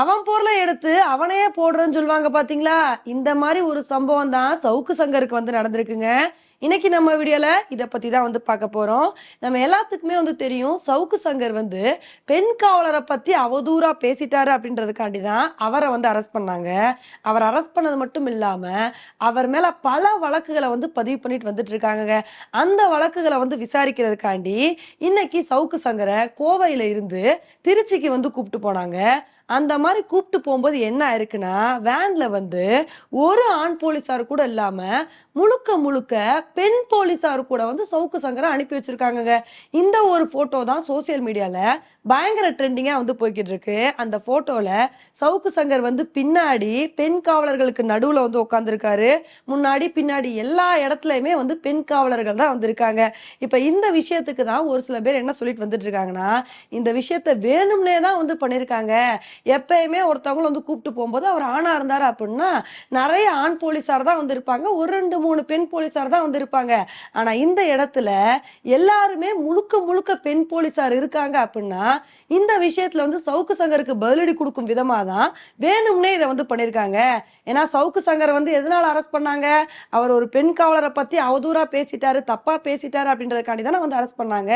அவன் பொருளை எடுத்து அவனையே போடுறேன்னு சொல்லுவாங்க பாத்தீங்களா? இந்த மாதிரி ஒரு சம்பவம் தான் சவுக்கு சங்கருக்கு வந்து நடந்திருக்குங்க. இன்னைக்கு நம்ம வீடியோல இத பத்தி தான் வந்து பார்க்க போறோம். நம்ம எல்லாத்துக்குமே வந்து தெரியும் சவுக்கு சங்கர் வந்து பெண் காவலரை பத்தி அவதூறா பேசிட்டாரு அப்படின்றதுக்காண்டி தான் அவரை வந்து அரெஸ்ட் பண்ணாங்க. அவர் அரெஸ்ட் பண்ணது மட்டும் இல்லாம அவர் மேல பல வழக்குகளை வந்து பதிவு பண்ணிட்டு வந்துட்டு இருக்காங்க அந்த வழக்குகளை வந்து விசாரிக்கிறதுக்காண்டி இன்னைக்கு சவுக்கு சங்கரை கோவையில இருந்து திருச்சிக்கு வந்து கூப்பிட்டு போனாங்க. அந்த மாதிரி கூப்பிட்டு போகும்போது என்ன ஆயிருக்குன்னா வேன்ல வந்து ஒரு ஆண் போலீஸார் கூட இல்லாம முழுக்க முழுக்க பெண் போலீஸார் கூட வந்து சவுக்கு சங்கரை அனுப்பி வச்சிருக்காங்க இந்த ஒரு போட்டோ தான் சோசியல் மீடியால பயங்கர ட்ரெண்டிங்கா வந்து போய்கிட்டு இருக்கு அந்த போட்டோல சவுக்கு சங்கர் வந்து பின்னாடி பெண் காவலர்களுக்கு நடுவுல வந்து உட்காந்துருக்காரு முன்னாடி பின்னாடி எல்லா இடத்துலயுமே வந்து பெண் காவலர்கள் தான் வந்திருக்காங்க. இப்ப இந்த விஷயத்துக்கு தான் ஒரு சில பேர் என்ன சொல்லிட்டு வந்துட்டு இருக்காங்கன்னா இந்த விஷயத்த வேணும்னே தான் வந்து பண்ணிருக்காங்க. எப்பயுமே ஒருத்தவங்களும் வந்து கூப்பிட்டு போகும்போது அவர் ஆணா இருந்தார் அப்படின்னா நிறைய ஆண் போலீஸார் தான் வந்திருப்பாங்க ஒரு ரெண்டு மூணு பெண் போலீஸார் தான் வந்திருப்பாங்க ஆனா இந்த இடத்துல எல்லாருமே முழுக்க முழுக்க பெண் போலீஸார் இருக்காங்க அப்படின்னா இந்த விஷயத்துல வந்து சவுக்கு சங்கருக்கு பதிலடி கொடுக்கும் விதமா தான் வேணும்னே இதை வந்து பண்ணிருக்காங்க. ஏன்னா சவுக்கு சங்கரை வந்து எதனால அரெஸ்ட் பண்ணாங்க? அவர் ஒரு பெண் காவலரை பத்தி அவதூறா பேசிட்டாரு தப்பா பேசிட்டாரு அப்படின்றதுக்காண்டி தானே வந்து அரெஸ்ட் பண்ணாங்க.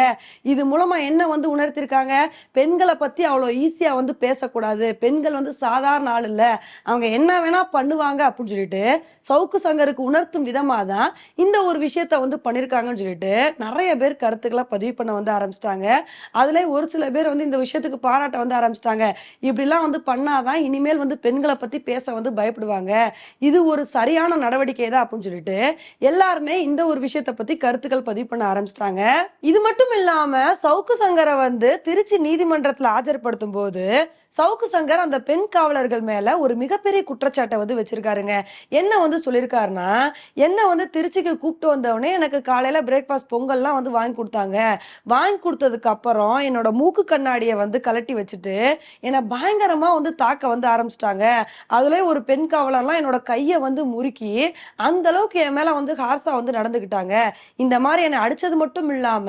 இது மூலமா என்ன வந்து உணர்த்திருக்காங்க? பெண்களை பத்தி அவ்வளோ ஈஸியா வந்து பேசக்கூடாது. பெண்கள் வந்து சாதாரண ஆள் இல்ல. அவங்க என்ன வேணா பண்ணுவாங்க அப்படின்னு சொல்லிட்டு சவுக்கு சங்கருக்கு உணர்த்தும் விதமா தான் இந்த ஒரு விஷயத்த வந்து பண்ணிருக்காங்கன்னு சொல்லிட்டு நிறைய பேர் கருத்துக்களை பதிவு பண்ண வந்து ஆரம்பிச்சிட்டாங்க. அதுல ஒரு சில பேர் வந்து இந்த விஷயத்துக்கு பாராட்ட வந்து ஆரம்பிச்சிட்டாங்க. இப்படிலாம் வந்து பண்ணாதான் இனிமேல் வந்து பெண்களை பத்தி பேச வந்து பயப்படுவாங்க. இது ஒரு சரியான நடவடிக்கை தான் அப்படின்னு சொல்லிட்டு எல்லாருமே இந்த ஒரு விஷயத்த பத்தி கருத்துக்கள் பதிவு பண்ண ஆரம்பிச்சிட்டாங்க. இது மட்டும் இல்லாம சவுக்கு சங்கரை வந்து திருச்சி நீதிமன்றத்துல ஆஜர்படுத்தும் போது சவுக்கு சங்கர் அந்த பெண் காவலர்கள் மேல ஒரு மிகப்பெரிய குற்றச்சாட்டை வந்து வச்சிருக்காருங்க. என்ன வந்து சொல்லியிருக்காருன்னா என்ன வந்து திருச்சிக்கு கூப்பிட்டு வந்தவொடனே எனக்கு காலையில பிரேக்ஃபாஸ்ட் பொங்கல்லாம் வந்து வாங்கி கொடுத்தாங்க. வாங்கி கொடுத்ததுக்கு அப்புறம் என்னோட மூக்கு கண்ணாடியை வந்து கலட்டி வச்சுட்டு என்னை பயங்கரமா வந்து தாக்க வந்து ஆரம்பிச்சிட்டாங்க. அதுல ஒரு பெண் காவலர்லாம் என்னோட கையை வந்து முறுக்கி அந்த அளவுக்கு என் மேல வந்து ஹார்ஸா வந்து நடந்துக்கிட்டாங்க இந்த மாதிரி என்னை அடிச்சது மட்டும் இல்லாம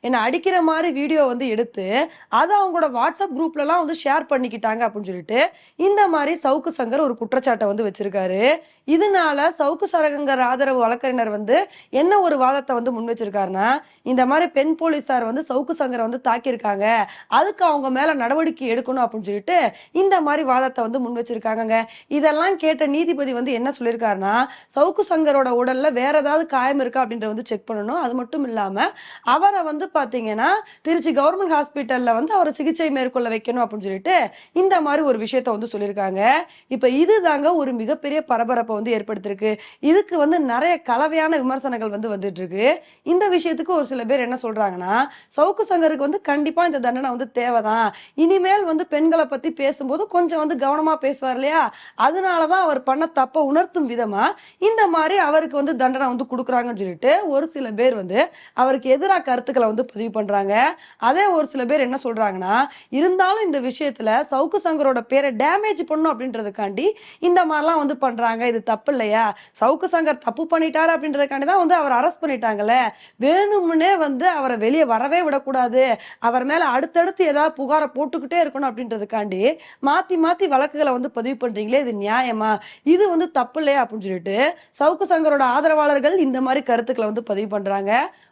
என்னை அடிக்கிற மாதிரி வீடியோ வந்து எடுத்து அதை அவங்களோட வாட்ஸ்அப் குரூப்ல எல்லாம் வந்து ஷேர் பண்ணிக்கிட்டாங்க. அப்படின்னு சொல்லிட்டு இந்த மாதிரி சவுக்கு சங்கர் ஒரு குற்றச்சாட்டை வந்து வச்சிருக்காரு. இதனால சவுக்கு சரகங்கர் ஆதரவு வழக்கறிஞர் வந்து என்ன ஒரு வாதத்தை வந்து முன் வச்சிருக்காருன்னா இந்த மாதிரி பெண் போலீஸார் வந்து சவுக்கு சங்கரை வந்து தாக்கியிருக்காங்க. அதுக்கு அவங்க மேல நடவடிக்கை எடுக்கணும் அப்படின்னு சொல்லிட்டு இந்த மாதிரி வாதத்தை வந்து முன் வச்சிருக்காங்கங்க. இதெல்லாம் கேட்ட நீதிபதி வந்து என்ன சொல்லியிருக்காருன்னா சவுக்கு சங்கரோட உடல்ல வேற ஏதாவது காயம் இருக்கா அப்படின்ற வந்து செக் பண்ணணும். அது மட்டும் இல்லாம அவரை வந்து பாத்தீங்கன்னா திருச்சி கவர்மெண்ட் ஹாஸ்பிட்டல்ல வந்து அவரை சிகிச்சை மேற்கொள்ள வைக்கணும் அப்படின்னு சொல்லிட்டு இந்த மாதிரி ஒரு விஷயத்த வந்து சொல்லியிருக்காங்க. இப்போ இது தாங்க ஒரு மிகப்பெரிய பரபரப்பை வந்து ஏற்படுத்திருக்கு. இதுக்கு வந்து நிறைய கலவையான விமர்சனங்கள் வந்து வந்துட்டு இருக்கு இந்த விஷயத்துக்கு ஒரு சில பேர் என்ன சொல்றாங்கன்னா சவுக்கு சங்கருக்கு வந்து கண்டிப்பா இந்த தண்டனை வந்து தேவைதான். இனிமேல் வந்து பெண்களை பத்தி பேசும்போது கொஞ்சம் வந்து கவனமா பேசுவார் இல்லையா? அதனாலதான் அவர் பண்ண தப்ப உணர்த்தும் விதமா இந்த மாதிரி அவருக்கு வந்து தண்டனை வந்து கொடுக்குறாங்கன்னு சொல்லிட்டு ஒரு சில பேர் வந்து அவருக்கு எதிராக கருத்துக்களை வந்து பதிவு பண்றாங்க. அதே ஒரு சில பேர் என்ன சொல்றாங்கன்னா இருந்தாலும் இந்த விஷயத்துல சவுக்கு சங்கரோட பேரை டேமேஜ் பண்ணும் அப்படின்றதுக்காண்டி இந்த மாதிரிலாம் வந்து பண்றாங்க. இது தப்பு இல்லையா? சவுக்கு சங்கர் தப்பு பண்ணிட்டாரு அப்படின்றதுக்காண்டி தான் வந்து அவர் அரெஸ்ட் பண்ணிட்டாங்கல்ல வேணும்னே வந்து அவரை வெளியே வரவே விடக்கூடாது. அவர் மேல அடுத்தடுத்து ஏதாவது புகாரை போட்டுக்கிட்டே இருக்கணும் அப்படின்றதுக்காண்டி மாத்தி மாத்தி வழக்குகளை வந்து பதிவு பண்றீங்களே இது நியாயமா? இது வந்து தப்பு இல்லையா அப்படின்னு சொல்லிட்டு சவுக்கு சங்கரோட ஆதரவாளர்கள் இந்த மாதிரி கருத்துக்களை வந்து பதிவு பண்றாங்க.